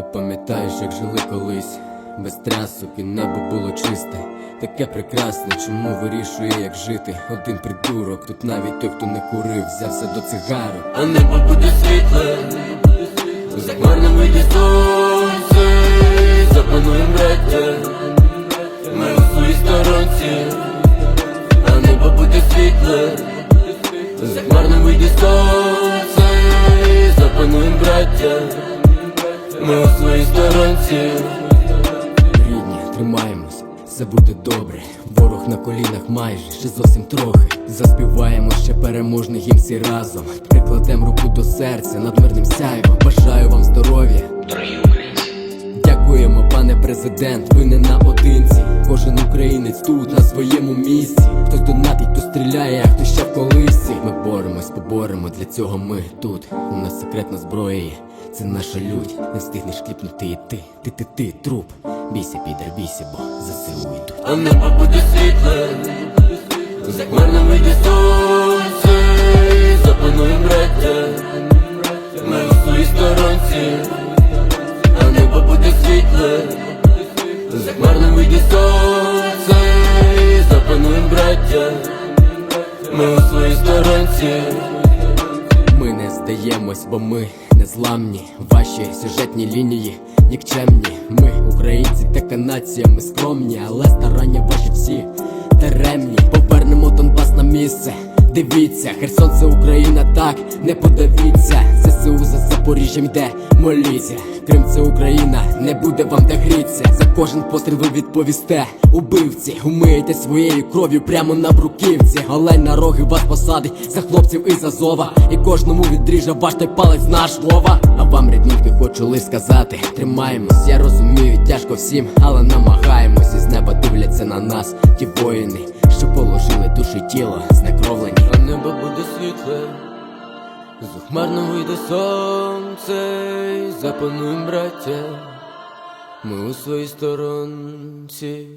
Пам'ятаєш, як жили колись, без трясок і небо було чисте, таке прекрасне, чому вирішує, як жити. Один придурок, тут навіть той, хто не курив, взявся до цигарок. А небо буде світле, за хмарним вийде сонце, запануєм браття, ми у своїй сторонці, а небо буде світле, сторонці. Рідні, тримаємось, все буде добре. Ворог на колінах майже, ще зовсім трохи. Заспіваємо ще переможний гімн всі разом. Прикладем руку до серця над мирним сяйвом. Бажаю вам здоров'я. Дорогі українці. Пане президент, ви не наодинці. Кожен українець тут на своєму місці. Хтось донатить, хто стріляє, а хтось ще в колисці. Ми боремось, поборемо, для цього ми тут. У нас секретна зброя є, це наша лють. Не встигнеш кліпнути і ти, ти, ти, ти, труп. Бійся, підер, бійся, бо ЗСУ йдуть. А небо буде світле, за хмарним вийде світле, за хмарним вийде сонце, запануєм браття, ми у своїй сторонці. Ми не здаємось, бо ми незламні. Ваші сюжетні лінії нікчемні. Ми українці, така нація, ми скромні, але старання ваші всі даремні. Повернемо Донбас на місце. Дивіться, Херсон це Україна, так не подавіться. ЗСУ за Запоріжжям йде, моліться. Крим це Україна, не буде вам де гріться. За кожен постріл ви відповісте. Убивці, умиєте своєю кров'ю прямо на бруківці. Олень на роги вас посадить за хлопців і за зова. І кожному відріже ваш той палець наш Вова. А вам, рідненькі, хочу лиш сказати: тримаємось, я розумію, тяжко всім, але намагаємось. Із неба дивляться на нас, ті воїни, що положили душу і тіло, небо буде світле, захмарно вийде сонце, і запануєм браття, ми у своїй сторонці.